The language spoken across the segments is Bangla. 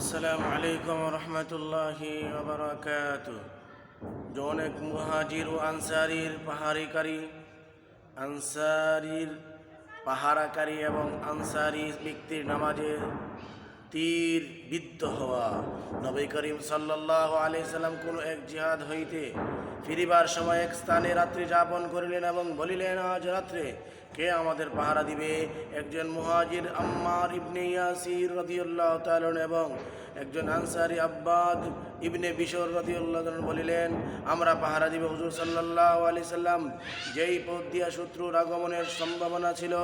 আসসালামু আলাইকুম রহমতুল্লাহি ওবরাকাত যে অনেক মুহাজির ও আনসারির পাহাড়িকারী, আনসারির পাহারাকারী এবং আনসারি ব্যক্তির নামাজে তীর বিদ্ধ হওয়া। নবী করিম সাল্লাহ আলি সাল্লাম কোন এক জিহাদ হইতে ফিরিবার সময় এক স্থানে রাত্রি যাপন করিলেন এবং বলিলেন, আজ রাত্রে কে আমাদের পাহারা দিবে? একজন মুহাজির আম্মার ইবনে ইয়াসির রদিউল্লাহ তালন এবং একজন আনসারি আব্বাদ ইবনে বিশর রদিউল্লাহ বলিলেন, আমরা পাহারা দিব হুজুর সাল্লাহ আলি সাল্লাম। যেই পথ দিয়া শত্রুর আগমনের সম্ভাবনা ছিল,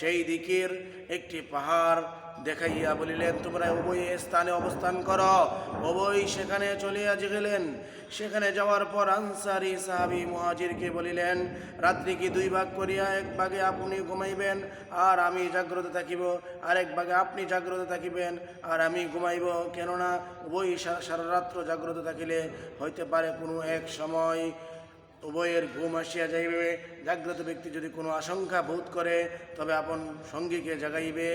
সেই দিকের একটি পাহাড় দেখাইয়া বলিলেন, তোমরা উভয় স্থানে অবস্থান করো। উভয় সেখানে চলিয়া গেলেন সেখানে যাওয়ার পর আনসারি সাহাবি মুহাজিরকে বলিলেন, রাত্রি কি দুই ভাগ করিয়া এক ভাগে আপনি ঘুমাইবেন? আর আমি জাগ্রত থাকিব, আর এক ভাগে আপনি জাগ্রত থাকিবেন, আর আমি ঘুমাইব। কেননা উভয় সারা রাত্র জাগ্রত থাকিলে হইতে পারে কোনো এক সময় উভয়ের ঘুম আসিয়া যাইবে। জাগ্রত ব্যক্তি যদি কোনো আশঙ্কা বোধ করে, তবে আপন সঙ্গীকে জাগাইবে।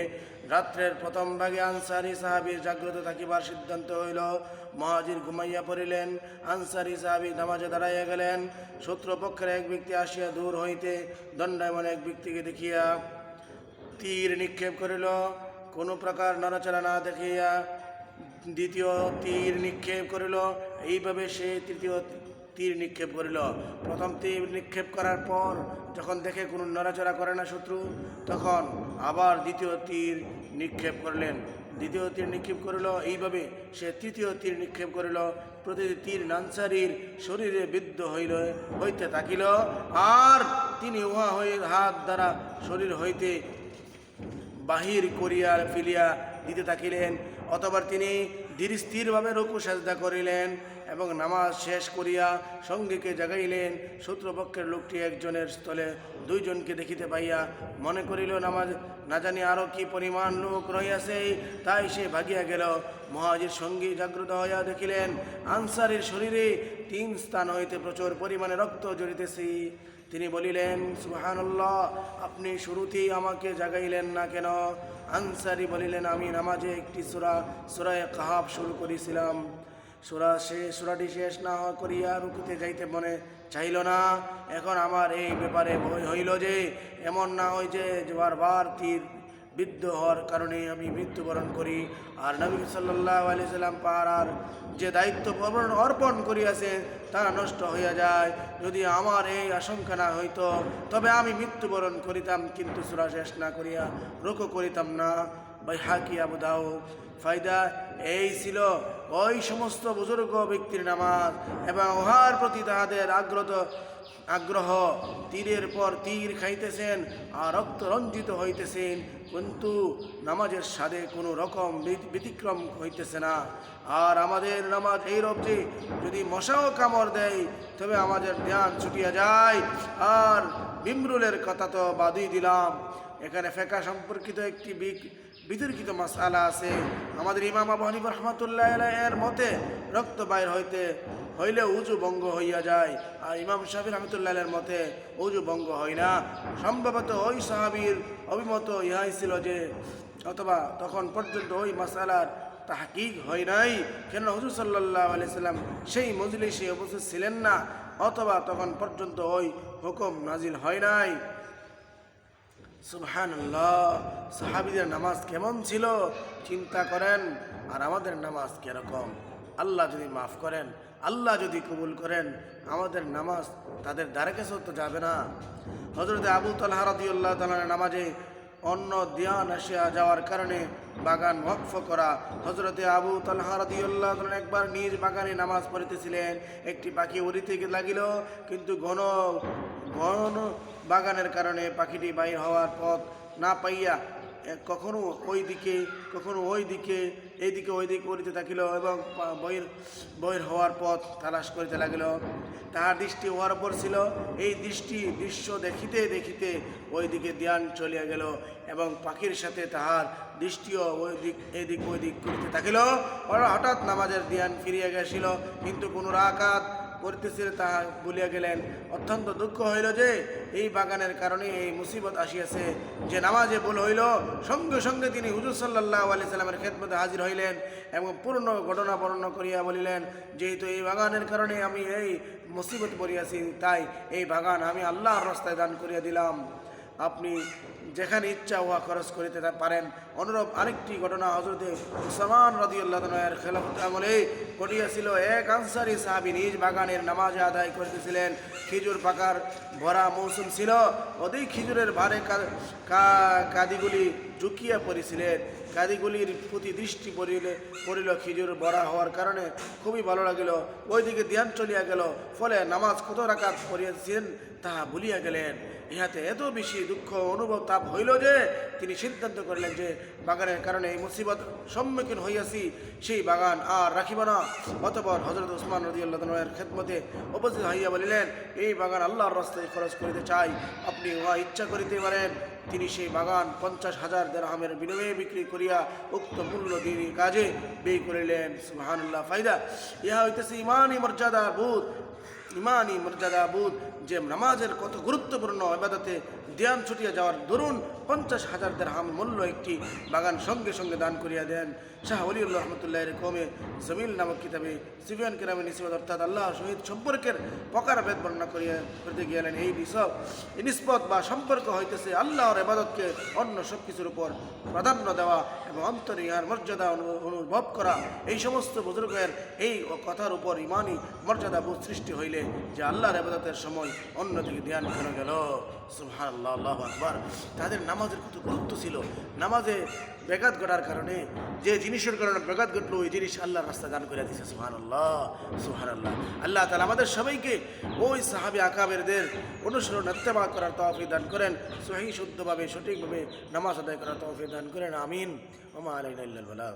রাত্রের প্রথম ভাগে আনসারি সাহাবির জাগ্রত থাকিবার সিদ্ধান্ত হইল, মহাজির ঘুমাইয়া পড়িলেন। আনসারি সাহাবি নামাজে দাঁড়াইয়া গেলেন। শত্রুপক্ষের এক ব্যক্তি আসিয়া দূর হইতে দণ্ডায়মন এক ব্যক্তিকে দেখিয়া তীর নিক্ষেপ করিল। কোনো প্রকার নড়াচড়া না দেখিয়া দ্বিতীয় তীর নিক্ষেপ করিল। এইভাবে সে তৃতীয় তীর নিক্ষেপ করিল। প্রথম তীর নিক্ষেপ করার পর যখন দেখে কোনো নড়াচড়া করে না শত্রু, তখন আবার দ্বিতীয় তীর নিক্ষেপ করলেন। দ্বিতীয় তীর নিক্ষেপ করিল, এইভাবে সে তৃতীয় তীর নিক্ষেপ করিল। প্রতিটি তীর নানসারির শরীরে বিদ্ধ হইল, হইতে থাকিল, আর তিনি উহা হয়ে হাত দ্বারা শরীর হইতে বাহির করিয়া ফিলিয়া দিতে থাকিলেন, অতবার তিনি ধীর স্থিরভাবে রুকু সাজদা করিলেন এবং নামাজ শেষ করিয়া সঙ্গীকে জাগাইলেন। শত্রুপক্ষের লোকটি একজনের স্থলে দুইজনকে দেখিতে পাইয়া মনে করিল, নামাজ না জানি আরও কি পরিমাণ লোক রহিয়াছে? তাই সে ভাগিয়া গেল। মহাজির সঙ্গী জাগ্রত হইয়া দেখিলেন, আনসারের শরীরে তিন স্থান হইতে প্রচুর পরিমাণে রক্ত জড়িতেছে। তিনি বলিলেন সুহানুল্লাহ আপনি শুরুতেই আমাকে জাগাইলেন না কেন? আনসারি বলিলেন, আমি নামাজে একটি সুরা, সুরায় কাহাব শুরু করেছিলাম। সুরা শেষ সুরাটি শেষ না করিয়া রুকুতে যাইতে মনে চাইল না। এখন আমার এই ব্যাপারে ভয় হইল যে, এমন না হয় যে বারবার তীর বৃদ্ধ হওয়ার কারণে আমি মৃত্যুবরণ করি। আর নবী সাল্লাহ আলি সাল্লাম পাড়ার যে দায়িত্ব অর্পণ করিয়াছে, তা নষ্ট হইয়া যায়। যদি আমার এই আশঙ্কা না হইতো, তবে আমি মৃত্যুবরণ করিতাম, কিন্তু সুরা শেষ না করিয়া রোকো করিতাম না। ভাই হাকি আবু দাও ফায়দা এই ছিল ওই সমস্ত বুজুর্গ ব্যক্তির নামাজ এবং উহার প্রতি তাহাদের আগ্রত, আগ্রহ। তীরের পর তীর খাইতেছেন আর রক্ত রঞ্জিত হইতেছেন। কিন্তু নামাজের স্বাদে কোনো রকম ব্যতিক্রম হইতেছে না। আর আমাদের নামাজ এই যে যদি মশাও কামড় দেয়, তবে আমাদের ধ্যান ছুটিয়া যায়। আর বিমরুলের কথা তো বাদই দিলাম। এখানে ফেকা সম্পর্কিত একটি বিতর্কিত মাসালা আছে। আমাদের ইমাম আবু হানিফ রহমতুল্লাহ এর মতে রক্ত বাইর হইতে হইলে উজু ভঙ্গ হইয়া যায়। আর ইমাম শাহির রহমতুল্লাহের মতে, উজু ভঙ্গ হয় না। সম্ভবত ওই সাহাবির অভিমত ইহাই ছিল যে, অথবা তখন পর্যন্ত ওই মাসালার তাহকিক হয় নাই। কেন হুজুর সাল্লাহ আলি সাল্লাম সেই মজলিসে উপস্থিত ছিলেন না, অথবা তখন পর্যন্ত ওই হুকুম নাজিল হয় নাই। সুবহানাল্লাহ, সাহাবিদের নামাজ কেমন ছিল? চিন্তা করেন। আর আমাদের নামাজ কীরকম? আল্লাহ যদি মাফ করেন আল্লাহ যদি কবুল করেন, আমাদের নামাজ তাদের দ্বারা কাছেও তো যাবে না। হজরত আবু তালহা রাদিউল্লাহ তালার নামাজে অন্য ধ্যান আসিয়া যাওয়ার কারণে বাগান ওয়াকফ করা হজরতে আবু তালহা রাদিউল্লাহ তাআলা একবার নিজ বাগানে নামাজ পড়িতেছিলেন। একটি পাখি উড়িতে লাগিল, কিন্তু ঘন ঘন বাগানের কারণে পাখিটি বাইর হওয়ার পথ না পাইয়া কখনো ওই দিকে, কখনো ওই দিকে এইদিকে ওই দিকে উড়িতে থাকিল এবং বইয়ের বইয়ের হওয়ার পথ তালাশ করিতে লাগিল। তাহার দৃষ্টি হওয়ার পর ছিল। এই দৃষ্টি দৃশ্য দেখিতে দেখিতে ওই দিকে ধ্যান চলিয়া গেল এবং পাখির সাথে তাহার দৃষ্টিও ওই দিক এদিক ওই দিক করিতে থাকিল। হঠাৎ নামাজের ধ্যান ফিরিয়া গেছিল কিন্তু কোনো রাকাত করিতেছিলেন তাহা বলিয়া গেলেন, অত্যন্ত দুঃখ হইল যে এই বাগানের কারণে এই মুসিবত আসিয়াছে। যে নামাজে ভুল হইল, সঙ্গে সঙ্গে তিনি হুজুর সাল্লাহ আলি সাল্লামের খেদমতে হাজির হইলেন এবং পূর্ণ ঘটনা বর্ণনা করিয়া বলিলেন, যেহেতু এই বাগানের কারণে আমি এই মুসিবত পড়িয়াছি, তাই এই বাগান আমি আল্লাহর রাস্তায় দান করিয়া দিলাম। আপনি যেখানে ইচ্ছা উহা খরচ করিতে পারেন। অনুরূপ আরেকটি ঘটনা হজরতে উসমান রদিউল্লাহের খেলাফত আমলে ঘটিয়াছিল। এক আনসারি সাহাবি নিজ বাগানের নামাজে আদায় করিতেছিলেন। খেজুর পাকার ভরা মৌসুম ছিল। অধিক খেজুরের ভারে কাদিগুলি ঝুঁকিয়া পড়েছিলেন। কাদিগুলির প্রতি দৃষ্টি পড়িলে, পড়িল খিজুর বড়া হওয়ার কারণে খুবই ভালো লাগিল। ওইদিকে ধ্যান চলিয়া গেল। ফলে নামাজ কত রাকাত পড়িয়াছেন তাহা ভুলিয়া গেলেন। ইহাতে এত বেশি দুঃখ অনুভব তাপ হইল যে তিনি সিদ্ধান্ত করিলেন যে বাগানের কারণে এই মুসিবত সম্মুখীন হইয়াছি, সেই বাগান আর রাখিব না। অতপর হজরত উসমান রদিউল্লাহের খেদমতে উপস্থিত হইয়া বলিলেন, এই বাগান আল্লাহর রাস্তায় খরচ করিতে চাই, আপনি উহা ইচ্ছা করিতে পারেন। তিনি সেই বাগান পঞ্চাশ হাজার দেড়হামের বিনিময়ে বিক্রি করিয়া উক্ত মূল্য দিয়ে কাজে ব্যয় করিলেন। সুহানুল্লাহ ফায়দা। ইহা হইতেছে ইমানই মর্যাদা বোধ। ইমানই মর্যাদা বোধ। যে নামাজের কত গুরুত্বপূর্ণ এবাদতে ধ্যান ছুটিয়া যাওয়ার দরুন পঞ্চাশ হাজার দেড়হাম মূল্য একটি বাগান সঙ্গে সঙ্গে দান করিয়া দেন। শাহ অলিউল্লাহ রহমতুল্লাহের কমে জমিল নামক কিতাবে সিবিয়ান কেরামে নিসবত অর্থাৎ আল্লাহ শহীদ সম্পর্কের প্রকার ভেদ বর্ণনা করিয়া করতে গেলেন এই এই নিষ্পত বা সম্পর্ক হইতেছে আল্লাহর এবাদতকে অন্য সব কিছুর উপর প্রাধান্য দেওয়া এবং অন্তরে ইহার মর্যাদা অনুভব করা। এই সমস্ত বুজুর্গের এই কথার উপর ইমানই মর্যাদা সৃষ্টি হইলে যে আল্লাহর এবাদতের সময় অন্যদিকে ধ্যান করে গেল সুবহান আল্লাহ আল্লাহ আকবার। তাদের নামাজের কত গুরুত্ব ছিল? নামাজে বেগাত ঘটার কারণে, যে জিনিসের কারণে বেগাত ঘটলো, ওই জিনিস আল্লাহর রাস্তা দান করে দিয়েছে সুহান আল্লাহ সুহান আল্লাহ আল্লাহ তালা আমাদের সবাইকে ওই সাহাবি আকাবেরদের অনুসরণ এত্তেবা করার তফি দান করেন, সহি, শুদ্ধভাবে, সঠিকভাবে নামাজ আদায় করার তফি দান করেন, আমিন। ওমা আলাইনা